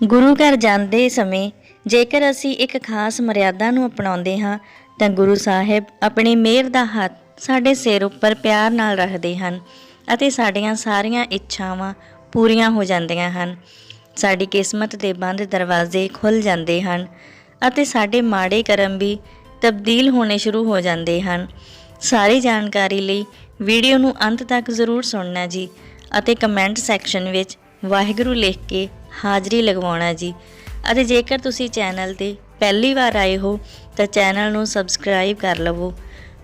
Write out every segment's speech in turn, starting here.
ਗੁਰੂ ਘਰ ਜਾਂਦੇ ਸਮੇਂ ਜੇਕਰ ਅਸੀਂ ਇੱਕ ਖਾਸ ਮਰਿਆਦਾ ਨੂੰ ਅਪਣਾਉਂਦੇ ਹਾਂ, ਤਾਂ ਗੁਰੂ ਸਾਹਿਬ ਆਪਣੀ ਮਿਹਰ ਦਾ ਹੱਥ ਸਾਡੇ ਸਿਰ ਉੱਪਰ ਪਿਆਰ ਨਾਲ ਰੱਖਦੇ ਹਨ ਅਤੇ ਸਾਡੀਆਂ ਸਾਰੀਆਂ ਇੱਛਾਵਾਂ ਪੂਰੀਆਂ ਹੋ ਜਾਂਦੀਆਂ ਹਨ। ਸਾਡੀ ਕਿਸਮਤ ਦੇ ਬੰਦ ਦਰਵਾਜ਼ੇ ਖੁੱਲ ਜਾਂਦੇ ਹਨ ਅਤੇ ਸਾਡੇ ਮਾੜੇ ਕਰਮ ਵੀ ਤਬਦੀਲ ਹੋਣੇ ਸ਼ੁਰੂ ਹੋ ਜਾਂਦੇ ਹਨ। ਸਾਰੀ ਜਾਣਕਾਰੀ ਲਈ ਵੀਡੀਓ ਨੂੰ ਅੰਤ ਤੱਕ ਜ਼ਰੂਰ ਸੁਣਨਾ ਜੀ ਅਤੇ ਕਮੈਂਟ ਸੈਕਸ਼ਨ ਵਿੱਚ ਵਾਹਿਗੁਰੂ ਲਿਖ ਕੇ ਹਾਜ਼ਰੀ ਲਗਵਾਉਣਾ ਜੀ। ਅਤੇ ਜੇਕਰ ਤੁਸੀਂ ਚੈਨਲ ਤੇ ਪਹਿਲੀ ਵਾਰ ਆਏ ਹੋ, ਤਾਂ ਚੈਨਲ ਨੂੰ ਸਬਸਕ੍ਰਾਈਬ ਕਰ ਲਵੋ।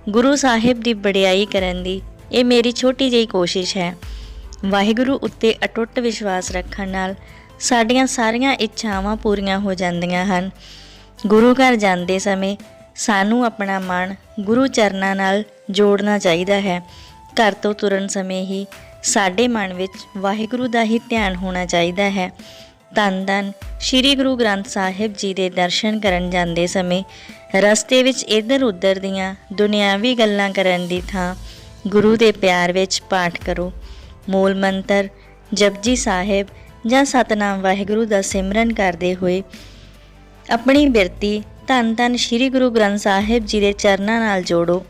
ਗੁਰੂ ਸਾਹਿਬ ਦੀ ਬੜਿਆਈ ਕਰਨ ਦੀ ਇਹ ਮੇਰੀ ਛੋਟੀ ਜਿਹੀ ਕੋਸ਼ਿਸ਼ ਹੈ। ਵਾਹਿਗੁਰੂ ਉੱਤੇ ਅਟੁੱਟ ਵਿਸ਼ਵਾਸ ਰੱਖਣ ਨਾਲ ਸਾਡੀਆਂ ਸਾਰੀਆਂ ਇੱਛਾਵਾਂ ਪੂਰੀਆਂ ਹੋ ਜਾਂਦੀਆਂ ਹਨ। ਗੁਰੂ ਘਰ ਜਾਂਦੇ ਸਮੇਂ ਸਾਨੂੰ ਆਪਣਾ ਮਨ ਗੁਰੂ ਚਰਨਾਂ ਨਾਲ ਜੋੜਨਾ ਚਾਹੀਦਾ ਹੈ। ਘਰ ਤੋਂ ਤੁਰਨ ਸਮੇਂ ਹੀ ਸਾਡੇ ਮਨ ਵਿੱਚ ਵਾਹਿਗੁਰੂ ਦਾ ਹੀ ਧਿਆਨ ਹੋਣਾ ਚਾਹੀਦਾ ਹੈ। ਧੰਨ ਧੰਨ ਸ੍ਰੀ ਗੁਰੂ ਗ੍ਰੰਥ ਸਾਹਿਬ ਜੀ ਦੇ ਦਰਸ਼ਨ ਕਰਨ ਜਾਂਦੇ ਸਮੇਂ ਰਸਤੇ ਵਿੱਚ ਇੱਧਰ ਉੱਧਰ ਦੀਆਂ ਦੁਨਿਆਵੀ ਗੱਲਾਂ ਕਰਨ ਦੀ ਥਾਂ ਗੁਰੂ ਦੇ ਪਿਆਰ ਵਿੱਚ ਪਾਠ ਕਰੋ। ਮੂਲ ਮੰਤਰ ਜਪਜੀ ਸਾਹਿਬ ਜਾਂ ਸਤਨਾਮ ਵਾਹਿਗੁਰੂ ਦਾ ਸਿਮਰਨ ਕਰਦੇ ਹੋਏ ਆਪਣੀ ਬਿਰਤੀ ਧੰਨ ਧੰਨ ਸ੍ਰੀ ਗੁਰੂ ਗ੍ਰੰਥ ਸਾਹਿਬ ਜੀ ਦੇ ਚਰਨਾਂ ਨਾਲ ਜੋੜੋ।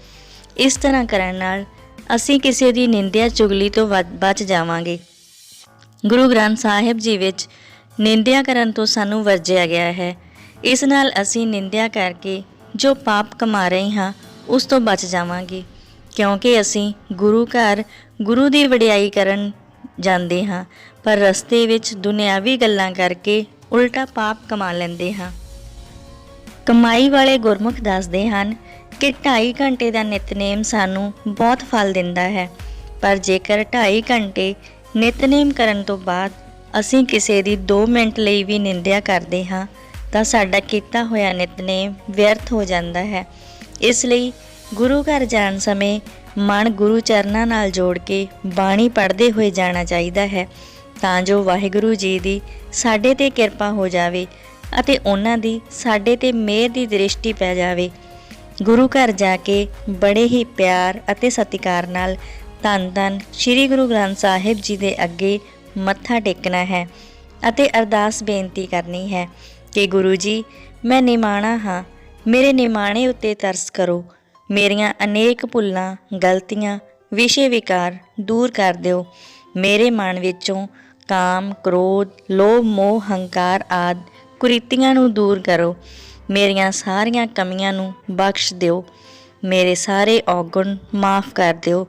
ਇਸ ਤਰ੍ਹਾਂ ਕਰਨ ਨਾਲ ਅਸੀਂ ਕਿਸੇ ਦੀ ਨਿੰਦਿਆ ਚੁਗਲੀ ਤੋਂ ਵਾ- ਬਚ ਜਾਵਾਂਗੇ। ਗੁਰੂ ਗ੍ਰੰਥ ਸਾਹਿਬ ਜੀ ਵਿੱਚ ਨਿੰਦਿਆ ਕਰਨ ਤੋਂ ਸਾਨੂੰ ਵਰਜਿਆ ਗਿਆ ਹੈ। ਇਸ ਨਾਲ ਅਸੀਂ ਨਿੰਦਿਆ ਕਰਕੇ ਜੋ ਪਾਪ ਕਮਾ ਰਹੇ ਹਾਂ, ਉਸ ਤੋਂ ਬਚ ਜਾਵਾਂਗੇ। ਕਿਉਂਕਿ ਅਸੀਂ ਗੁਰੂ ਘਰ, ਗੁਰੂ ਦੀ ਵਡਿਆਈ ਕਰਨ ਜਾਂਦੇ ਹਾਂ, ਪਰ ਰਸਤੇ ਵਿੱਚ ਦੁਨਿਆਵੀ ਗੱਲਾਂ ਕਰਕੇ ਉਲਟਾ ਪਾਪ ਕਮਾ ਲੈਂਦੇ ਹਾਂ। ਕਮਾਈ ਵਾਲੇ ਗੁਰਮੁਖ ਦੱਸਦੇ ਹਨ ਕਿ 2.5 ਘੰਟੇ ਦਾ ਨਿਤਨੇਮ ਸਾਨੂੰ ਬਹੁਤ ਫਲ ਦਿੰਦਾ ਹੈ। ਪਰ ਜੇਕਰ 2.5 ਘੰਟੇ ਨਿਤਨੇਮ ਕਰਨ ਤੋਂ ਬਾਅਦ ਅਸੀਂ ਕਿਸੇ ਦੀ 2 ਮਿੰਟ ਲਈ ਵੀ ਨਿੰਦਿਆ ਕਰਦੇ ਹਾਂ, ਤਾਂ ਸਾਡਾ ਕੀਤਾ ਹੋਇਆ ਨਿਤਨੇਮ ਵਿਅਰਥ ਹੋ ਜਾਂਦਾ ਹੈ। ਇਸ ਲਈ ਗੁਰੂ ਘਰ ਜਾਣ ਸਮੇਂ ਮਨ ਗੁਰੂ ਚਰਨਾਂ ਨਾਲ ਜੋੜ ਕੇ ਬਾਣੀ ਪੜ੍ਹਦੇ ਹੋਏ ਜਾਣਾ ਚਾਹੀਦਾ ਹੈ, ਤਾਂ ਜੋ ਵਾਹਿਗੁਰੂ ਜੀ ਦੀ ਸਾਡੇ ਤੇ ਕਿਰਪਾ ਹੋ ਜਾਵੇ ਅਤੇ ਉਹਨਾਂ ਦੀ ਸਾਡੇ ਤੇ ਮਿਹਰ ਦੀ ਦ੍ਰਿਸ਼ਟੀ ਪੈ ਜਾਵੇ। ਗੁਰੂ ਘਰ ਜਾ ਕੇ ਬੜੇ ਹੀ ਪਿਆਰ ਅਤੇ ਸਤਿਕਾਰ ਨਾਲ ਧੰਨ ਧੰਨ ਸ੍ਰੀ ਗੁਰੂ ਗ੍ਰੰਥ ਸਾਹਿਬ ਜੀ ਦੇ ਅੱਗੇ ਮੱਥਾ ਟੇਕਣਾ ਹੈ ਅਤੇ ਅਰਦਾਸ ਬੇਨਤੀ ਕਰਨੀ ਹੈ ਕਿ ਗੁਰੂ ਜੀ, ਮੈਂ ਨਿਮਾਣਾ ਹਾਂ। ਮੇਰੇ ਨਿਮਾਣੇ ਉੱਤੇ ਤਰਸ ਕਰੋ। ਮੇਰੀਆਂ ਅਨੇਕ ਭੁੱਲਾਂ, ਗਲਤੀਆਂ, ਵਿਸ਼ੇ ਵਿਕਾਰ ਦੂਰ ਕਰ ਦਿਓ। ਮੇਰੇ ਮਨ ਵਿੱਚੋਂ ਕਾਮ, ਕ੍ਰੋਧ, ਲੋਭ, ਮੋਹ, ਹੰਕਾਰ ਆਦ ਕੁਰੀਤੀਆਂ ਨੂੰ ਦੂਰ ਕਰੋ। ਮੇਰੀਆਂ ਸਾਰੀਆਂ ਕਮੀਆਂ ਨੂੰ ਬਖਸ਼ ਦਿਓ। ਮੇਰੇ ਸਾਰੇ ਔਗਣ ਮਾਫ ਕਰ ਦਿਓ।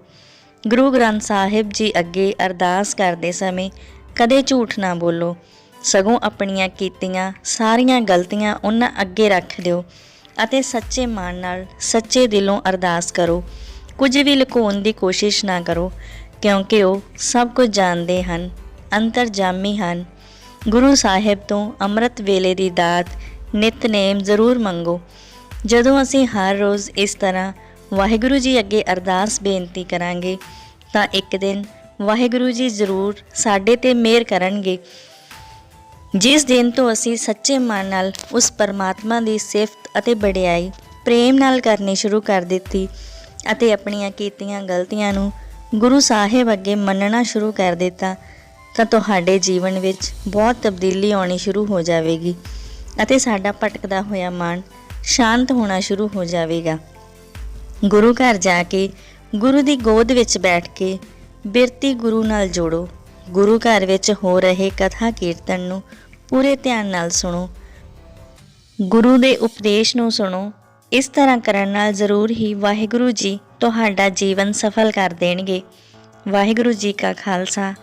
ਗੁਰੂ ਗ੍ਰੰਥ ਸਾਹਿਬ ਜੀ ਅੱਗੇ ਅਰਦਾਸ ਕਰਦੇ ਸਮੇਂ ਕਦੇ ਝੂਠ ਨਾ ਬੋਲੋ। ਸਗੋਂ ਆਪਣੀਆਂ ਕੀਤੀਆਂ ਸਾਰੀਆਂ ਗਲਤੀਆਂ ਉਹਨਾਂ ਅੱਗੇ ਰੱਖ ਦਿਓ ਅਤੇ ਸੱਚੇ ਮਨ ਨਾਲ ਸੱਚੇ ਦਿਲੋਂ ਅਰਦਾਸ ਕਰੋ। ਕੁਝ ਵੀ ਲੁਕਾਉਣ ਦੀ ਕੋਸ਼ਿਸ਼ ਨਾ ਕਰੋ, ਕਿਉਂਕਿ ਉਹ ਸਭ ਕੁਝ ਜਾਣਦੇ ਹਨ, ਅੰਤਰਜਾਮੀ ਹਨ। ਗੁਰੂ ਸਾਹਿਬ ਤੋਂ ਅੰਮ੍ਰਿਤ ਵੇਲੇ ਦੀ ਦਾਤ ਨਿਤਨੇਮ ਜ਼ਰੂਰ ਮੰਗੋ। ਜਦੋਂ ਅਸੀਂ ਹਰ ਰੋਜ਼ ਇਸ ਤਰ੍ਹਾਂ ਵਾਹਿਗੁਰੂ ਜੀ ਅੱਗੇ ਅਰਦਾਸ ਬੇਨਤੀ ਕਰਾਂਗੇ, ਤਾਂ ਇੱਕ ਦਿਨ ਵਾਹਿਗੁਰੂ ਜੀ ਜ਼ਰੂਰ ਸਾਡੇ ਤੇ ਮਿਹਰ ਕਰਨਗੇ। ਜਿਸ ਦਿਨ ਤੋਂ ਅਸੀਂ ਸੱਚੇ ਮਨ ਨਾਲ ਉਸ ਪਰਮਾਤਮਾ ਦੀ ਸਿਫਤ ਅਤੇ ਵਡਿਆਈ ਪ੍ਰੇਮ ਨਾਲ ਕਰਨੀ ਸ਼ੁਰੂ ਕਰ ਦਿੱਤੀ ਅਤੇ ਆਪਣੀਆਂ ਕੀਤੀਆਂ ਗਲਤੀਆਂ ਨੂੰ ਗੁਰੂ ਸਾਹਿਬ ਅੱਗੇ ਮੰਨਣਾ ਸ਼ੁਰੂ ਕਰ ਦਿੱਤਾ, ਤਾਂ ਤੁਹਾਡੇ ਜੀਵਨ ਵਿੱਚ ਬਹੁਤ ਤਬਦੀਲੀ ਆਉਣੀ ਸ਼ੁਰੂ ਹੋ ਜਾਵੇਗੀ। ਅਤੇ ਸਾਡਾ ਭਟਕਦਾ ਹੋਇਆ ਮਨ ਸ਼ਾਂਤ ਹੋਣਾ ਸ਼ੁਰੂ ਹੋ ਜਾਵੇਗਾ। ਗੁਰੂ ਘਰ ਜਾ ਕੇ ਗੁਰੂ ਦੀ ਗੋਦ ਵਿੱਚ ਬੈਠ ਕੇ ਬਿਰਤੀ ਗੁਰੂ ਨਾਲ ਜੋੜੋ। ਗੁਰੂ ਘਰ ਵਿੱਚ ਹੋ ਰਹੇ ਕਥਾ ਕੀਰਤਨ ਨੂੰ ਪੂਰੇ ਧਿਆਨ ਨਾਲ ਸੁਣੋ। ਗੁਰੂ ਦੇ ਉਪਦੇਸ਼ ਨੂੰ ਸੁਣੋ। ਇਸ ਤਰ੍ਹਾਂ ਕਰਨ ਨਾਲ ਜ਼ਰੂਰ ਹੀ ਵਾਹਿਗੁਰੂ ਜੀ ਤੁਹਾਡਾ ਜੀਵਨ ਸਫਲ ਕਰ ਦੇਣਗੇ। ਵਾਹਿਗੁਰੂ ਜੀ ਕਾ ਖਾਲਸਾ,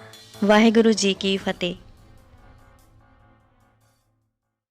ਵਾਹਿਗੁਰੂ ਜੀ ਕੀ ਫਤਿਹ।